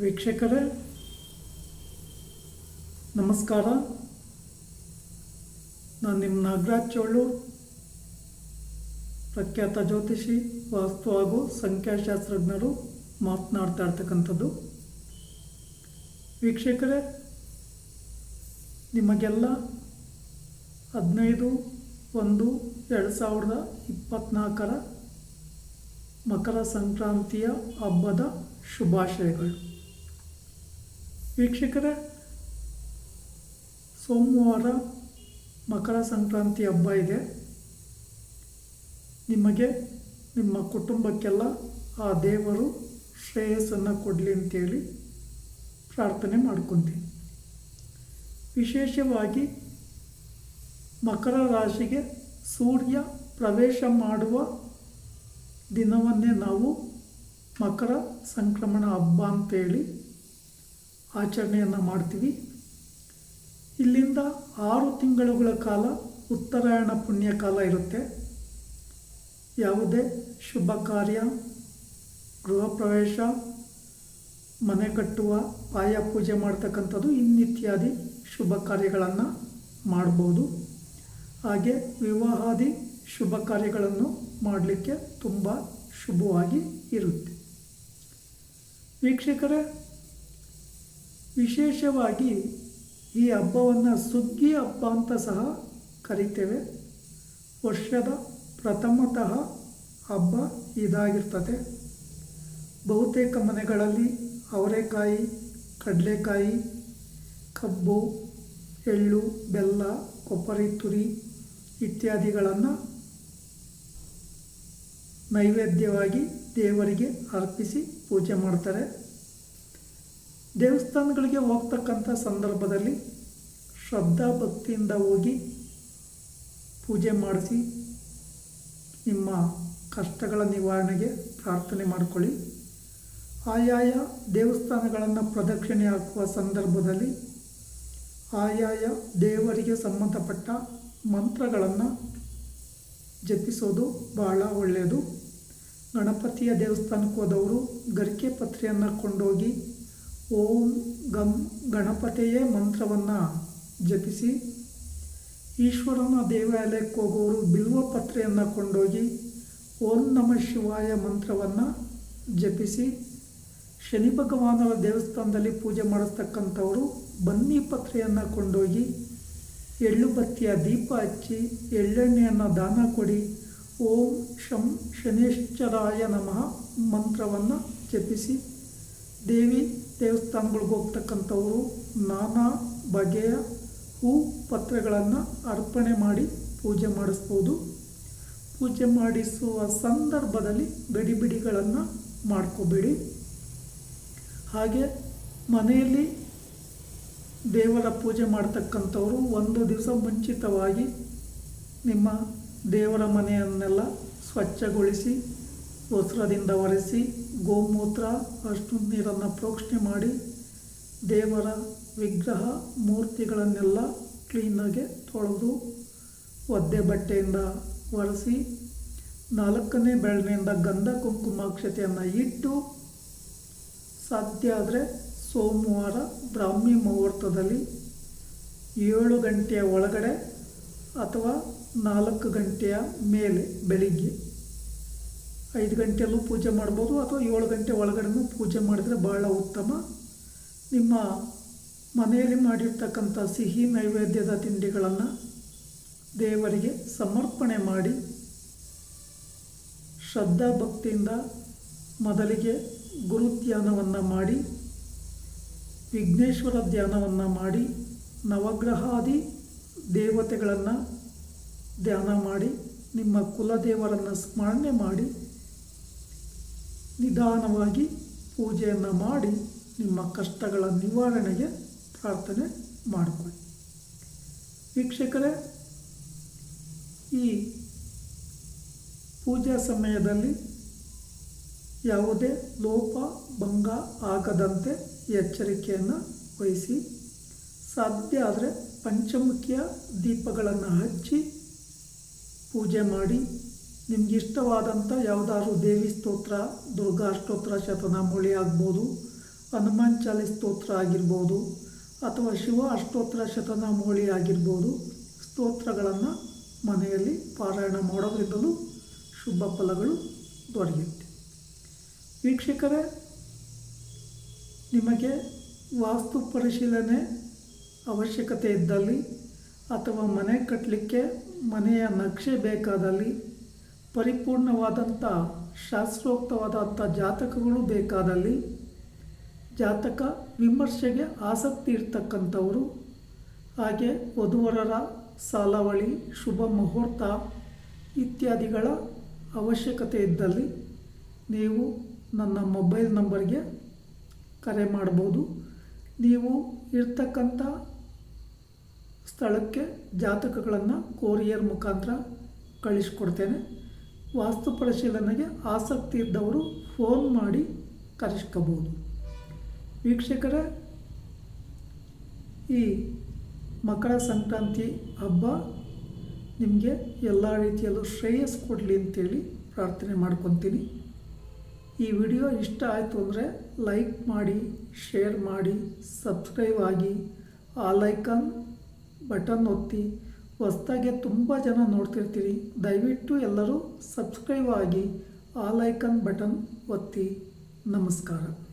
ವೀಕ್ಷಕರೇ, ನಮಸ್ಕಾರ. ನಾನು ನಿಮ್ಮ ನಾಗರಾಜ್ ಚೋಳು, ಪ್ರಖ್ಯಾತ ಜ್ಯೋತಿಷಿ, ವಾಸ್ತು ಹಾಗೂ ಸಂಖ್ಯಾಶಾಸ್ತ್ರಜ್ಞರು ಮಾತನಾಡ್ತಾ ಇರ್ತಕ್ಕಂಥದ್ದು. ವೀಕ್ಷಕರೇ, ನಿಮಗೆಲ್ಲ ಹದಿನೈದು ಒಂದು ಎರಡು ಸಾವಿರದ ಇಪ್ಪತ್ತ್ನಾಲ್ಕರ ಮಕರ ಸಂಕ್ರಾಂತಿಯ ಹಬ್ಬದ ಶುಭಾಶಯಗಳು. ವೀಕ್ಷಕರೇ, ಸೋಮವಾರ ಮಕರ ಸಂಕ್ರಾಂತಿ ಹಬ್ಬ ಇದೆ. ನಿಮಗೆ ನಿಮ್ಮ ಕುಟುಂಬಕ್ಕೆಲ್ಲ ಆ ದೇವರು ಶ್ರೇಯಸ್ಸನ್ನು ಕೊಡಲಿ ಅಂತೇಳಿ ಪ್ರಾರ್ಥನೆ ಮಾಡ್ಕೊತೀನಿ. ವಿಶೇಷವಾಗಿ ಮಕರ ರಾಶಿಗೆ ಸೂರ್ಯ ಪ್ರವೇಶ ಮಾಡುವ ದಿನವನ್ನೇ ನಾವು ಮಕರ ಸಂಕ್ರಮಣ ಹಬ್ಬ ಅಂತೇಳಿ ಆಚರಣೆಯನ್ನು ಮಾಡ್ತೀವಿ. ಇಲ್ಲಿಂದ ಆರು ತಿಂಗಳುಗಳ ಕಾಲ ಉತ್ತರಾಯಣ ಪುಣ್ಯಕಾಲ ಇರುತ್ತೆ. ಯಾವುದೇ ಶುಭ ಕಾರ್ಯ, ಗೃಹ ಪ್ರವೇಶ, ಮನೆ ಕಟ್ಟುವ ಪಾಯ ಪೂಜೆ ಮಾಡ್ತಕ್ಕಂಥದ್ದು ಇನ್ನಿತ್ಯಾದಿ ಶುಭ ಕಾರ್ಯಗಳನ್ನು ಮಾಡ್ಬೋದು. ಹಾಗೆ ವಿವಾಹಾದಿ ಶುಭ ಕಾರ್ಯಗಳನ್ನು ಮಾಡಲಿಕ್ಕೆ ತುಂಬ ಶುಭವಾಗಿ ಇರುತ್ತೆ. ವೀಕ್ಷಕರೇ ವಿಶೇಷವಾಗಿ ಈ ಹಬ್ಬವನ್ನು ಸುಗ್ಗಿ ಹಬ್ಬ ಅಂತ ಸಹ ಕರಿತೇವೆ. ವರ್ಷದ ಪ್ರಥಮತಃ ಹಬ್ಬ ಇದಾಗಿರ್ತದೆ. ಬಹುತೇಕ ಮನೆಗಳಲ್ಲಿ ಅವರೆಕಾಯಿ, ಕಡಲೆಕಾಯಿ, ಕಬ್ಬು, ಎಳ್ಳು, ಬೆಲ್ಲ, ಕೊಬ್ಬರಿ, ತುರಿ ಇತ್ಯಾದಿಗಳನ್ನು ನೈವೇದ್ಯವಾಗಿ ದೇವರಿಗೆ ಅರ್ಪಿಸಿ ಪೂಜೆ ಮಾಡ್ತಾರೆ. ದೇವಸ್ಥಾನಗಳಿಗೆ ಹೋಗ್ತಕ್ಕಂಥ ಸಂದರ್ಭದಲ್ಲಿ ಶ್ರದ್ಧಾ ಭಕ್ತಿಯಿಂದ ಹೋಗಿ ಪೂಜೆ ಮಾಡಿಸಿ ನಿಮ್ಮ ಕಷ್ಟಗಳ ನಿವಾರಣೆಗೆ ಪ್ರಾರ್ಥನೆ ಮಾಡಿಕೊಳ್ಳಿ. ಆಯಾಯ ದೇವಸ್ಥಾನಗಳನ್ನು ಪ್ರದಕ್ಷಿಣೆ ಹಾಕುವ ಸಂದರ್ಭದಲ್ಲಿ ಆಯಾಯ ದೇವರಿಗೆ ಸಂಬಂಧಪಟ್ಟ ಮಂತ್ರಗಳನ್ನು ಜಪಿಸೋದು ಬಹಳ ಒಳ್ಳೆಯದು. ಗಣಪತಿಯ ದೇವಸ್ಥಾನಕ್ಕೆ ಹೋದವರು ಗರಿಕೆ ಪತ್ರೆಯನ್ನು ಕೊಂಡೋಗಿ ಓಂ ಗಂ ಗಣಪತಿಯೇ ಮಂತ್ರವನ್ನು ಜಪಿಸಿ, ಈಶ್ವರನ ದೇವಾಲಯಕ್ಕೆ ಹೋಗೋರು ಬಿಲ್ವ ಪತ್ರೆಯನ್ನು ಕೊಂಡೋಗಿ ಓಂ ನಮ ಶಿವಾಯ ಮಂತ್ರವನ್ನು ಜಪಿಸಿ, ಶನಿ ಭಗವಾನರ ದೇವಸ್ಥಾನದಲ್ಲಿ ಪೂಜೆ ಮಾಡಿಸ್ತಕ್ಕಂಥವರು ಬನ್ನಿ ಪತ್ರೆಯನ್ನು ಕೊಂಡೋಗಿ ಎಳ್ಳು ಬತ್ತಿಯ ದೀಪ ಹಚ್ಚಿ ಎಳ್ಳೆಣ್ಣೆಯನ್ನು ದಾನ ಕೊಡಿ, ಓಂ ಶಂ ಶನೇಶ್ವರಾಯ ನಮಃ ಮಂತ್ರವನ್ನು ಜಪಿಸಿ, ದೇವಿ ದೇವಸ್ಥಾನಗಳಿಗೆ ಹೋಗ್ತಕ್ಕಂಥವರು ನಾನಾ ಬಗೆಯ ಹೂ ಪತ್ರೆಗಳನ್ನು ಅರ್ಪಣೆ ಮಾಡಿ ಪೂಜೆ ಮಾಡಿಸ್ಬೋದು. ಪೂಜೆ ಮಾಡಿಸುವ ಸಂದರ್ಭದಲ್ಲಿ ಗಡಿಬಿಡಿಗಳನ್ನು ಮಾಡ್ಕೋಬೇಡಿ. ಹಾಗೆ ಮನೆಯಲ್ಲಿ ದೇವರ ಪೂಜೆ ಮಾಡ್ತಕ್ಕಂಥವರು ಒಂದು ದಿವಸ ಮುಂಚಿತವಾಗಿ ನಿಮ್ಮ ದೇವರ ಮನೆಯನ್ನೆಲ್ಲ ಸ್ವಚ್ಛಗೊಳಿಸಿ, ವಸ್ತ್ರದಿಂದ ಒರೆಸಿ ಗೋಮೂತ್ರ ಅಷ್ಟು ನೀರನ್ನು ಪ್ರೋಕ್ಷಣೆ ಮಾಡಿ ದೇವರ ವಿಗ್ರಹ ಮೂರ್ತಿಗಳನ್ನೆಲ್ಲ ಕ್ಲೀನಾಗೆ ತೊಳೆದು ಒದ್ದೆ ಬಟ್ಟೆಯಿಂದ ಒರೆಸಿ ನಾಲ್ಕನೇ ಬೆಳ್ಳೆಯಿಂದ ಗಂಧ ಕುಂಕುಮಾಕ್ಷತೆಯನ್ನು ಇಟ್ಟು ಸಾಧ್ಯ ಆದರೆ ಸೋಮವಾರ ಬ್ರಾಹ್ಮಿ ಮುಹೂರ್ತದಲ್ಲಿ ಏಳು ಗಂಟೆಯ ಒಳಗಡೆ ಅಥವಾ ನಾಲ್ಕು ಗಂಟೆಯ ಮೇಲೆ ಬೆಳಿಗ್ಗೆ. ಐದು ಗಂಟೆಯಲ್ಲೂ ಪೂಜೆ ಮಾಡ್ಬೋದು ಅಥವಾ ಏಳು ಗಂಟೆ ಒಳಗಡೆನೂ ಪೂಜೆ ಮಾಡಿದರೆ ಬಹಳ ಉತ್ತಮ. ನಿಮ್ಮ ಮನೆಯಲ್ಲಿ ಮಾಡಿರ್ತಕ್ಕಂಥ ಸಿಹಿ ನೈವೇದ್ಯದ ತಿಂಡಿಗಳನ್ನು ದೇವರಿಗೆ ಸಮರ್ಪಣೆ ಮಾಡಿ ಶ್ರದ್ಧಾ ಭಕ್ತಿಯಿಂದ ಮೊದಲಿಗೆ ಗುರು ಧ್ಯಾನವನ್ನು ಮಾಡಿ, ವಿಘ್ನೇಶ್ವರ ಧ್ಯಾನವನ್ನು ಮಾಡಿ, ನವಗ್ರಹಾದಿ ದೇವತೆಗಳನ್ನು ಧ್ಯಾನ ಮಾಡಿ, ನಿಮ್ಮ ಕುಲದೇವರನ್ನು ಸ್ಮರಣೆ ಮಾಡಿ ನಿಧಾನವಾಗಿ ಪೂಜೆಯನ್ನು ಮಾಡಿ ನಿಮ್ಮ ಕಷ್ಟಗಳ ನಿವಾರಣೆಗೆ ಪ್ರಾರ್ಥನೆ ಮಾಡಿಕೊಳ್ಳಿ. ವೀಕ್ಷಕರೇ, ಈ ಪೂಜಾ ಸಮಯದಲ್ಲಿ ಯಾವುದೇ ಲೋಪ ಭಂಗ ಆಗದಂತೆ ಎಚ್ಚರಿಕೆಯನ್ನು ವಹಿಸಿ. ಸಾಧ್ಯ ಆದರೆ ಪಂಚಮುಖಿಯ ದೀಪಗಳನ್ನು ಹಚ್ಚಿ ಪೂಜೆ ಮಾಡಿ. ನಿಮ್ಗೆ ಇಷ್ಟವಾದಂಥ ಯಾವುದಾದ್ರು ದೇವಿ ಸ್ತೋತ್ರ, ದುರ್ಗಾ ಸ್ತೋತ್ರ ಶತನಾಮೂಳಿ ಆಗ್ಬೋದು, ಹನುಮಾನ್ ಚಾಲಿ ಸ್ತೋತ್ರ ಆಗಿರ್ಬೋದು, ಅಥವಾ ಶಿವ ಅಷ್ಟೋತ್ರ ಶತನಾಮೂಳಿ ಆಗಿರ್ಬೋದು, ಸ್ತೋತ್ರಗಳನ್ನು ಮನೆಯಲ್ಲಿ ಪಾರಾಯಣ ಮಾಡೋದ್ರಿಂದಲೂ ಶುಭ ಫಲಗಳು ದೊರೆಯುತ್ತೆ. ವೀಕ್ಷಕರೇ, ನಿಮಗೆ ವಾಸ್ತು ಪರಿಶೀಲನೆ ಅವಶ್ಯಕತೆ ಇದ್ದಲ್ಲಿ ಅಥವಾ ಮನೆ ಕಟ್ಟಲಿಕ್ಕೆ ಮನೆಯ ನಕ್ಷೆ ಬೇಕಾದಲ್ಲಿ ಪರಿಪೂರ್ಣವಾದಂಥ ಶಾಸ್ತ್ರೋಕ್ತವಾದಂಥ ಜಾತಕಗಳು ಬೇಕಾದಲ್ಲಿ ಜಾತಕ ವಿಮರ್ಶೆಗೆ ಆಸಕ್ತಿ ಇರ್ತಕ್ಕಂಥವರು, ಹಾಗೆ ವಧುವರರ ಸಾಲವಳಿ, ಶುಭ ಮುಹೂರ್ತ ಇತ್ಯಾದಿಗಳ ಅವಶ್ಯಕತೆ ಇದ್ದಲ್ಲಿ ನೀವು ನನ್ನ ಮೊಬೈಲ್ ನಂಬರ್ಗೆ ಕರೆ ಮಾಡ್ಬೋದು. ನೀವು ಇರ್ತಕ್ಕಂಥ ಸ್ಥಳಕ್ಕೆ ಜಾತಕಗಳನ್ನು ಕೊರಿಯರ್ ಮುಖಾಂತರ ಕಳಿಸ್ಕೊಡ್ತೇನೆ. ವಾಸ್ತು ಪರಿಶೀಲನೆಗೆ ಆಸಕ್ತಿ ಇದ್ದವರು ಫೋನ್ ಮಾಡಿ ಕರೆಸ್ಕೋಬೋದು ವೀಕ್ಷಕರ, ಈ ಮಕರ ಸಂಕ್ರಾಂತಿ ಹಬ್ಬ ನಿಮಗೆ ಎಲ್ಲ ರೀತಿಯಲ್ಲೂ ಶ್ರೇಯಸ್ ಕೊಡಲಿ ಅಂತೇಳಿ ಪ್ರಾರ್ಥನೆ ಮಾಡ್ಕೊತೀನಿ. ಈ ವಿಡಿಯೋ ಇಷ್ಟ ಆಯಿತು ಅಂದರೆ ಲೈಕ್ ಮಾಡಿ, ಶೇರ್ ಮಾಡಿ, ಸಬ್ಸ್ಕ್ರೈಬ್ ಆಗಿ, ಆ ಲೈಕನ್ ಬಟನ್ ಒತ್ತಿ ಹೊಸ್ದಾಗೆ ತುಂಬ ಜನ ನೋಡ್ತಿರ್ತೀರಿ. ದಯವಿಟ್ಟು ಎಲ್ಲರೂ ಸಬ್ಸ್ಕ್ರೈಬ್ ಆಗಿ ಆ ಲೈಕನ್ ಬಟನ್ ಒತ್ತಿ. ನಮಸ್ಕಾರ.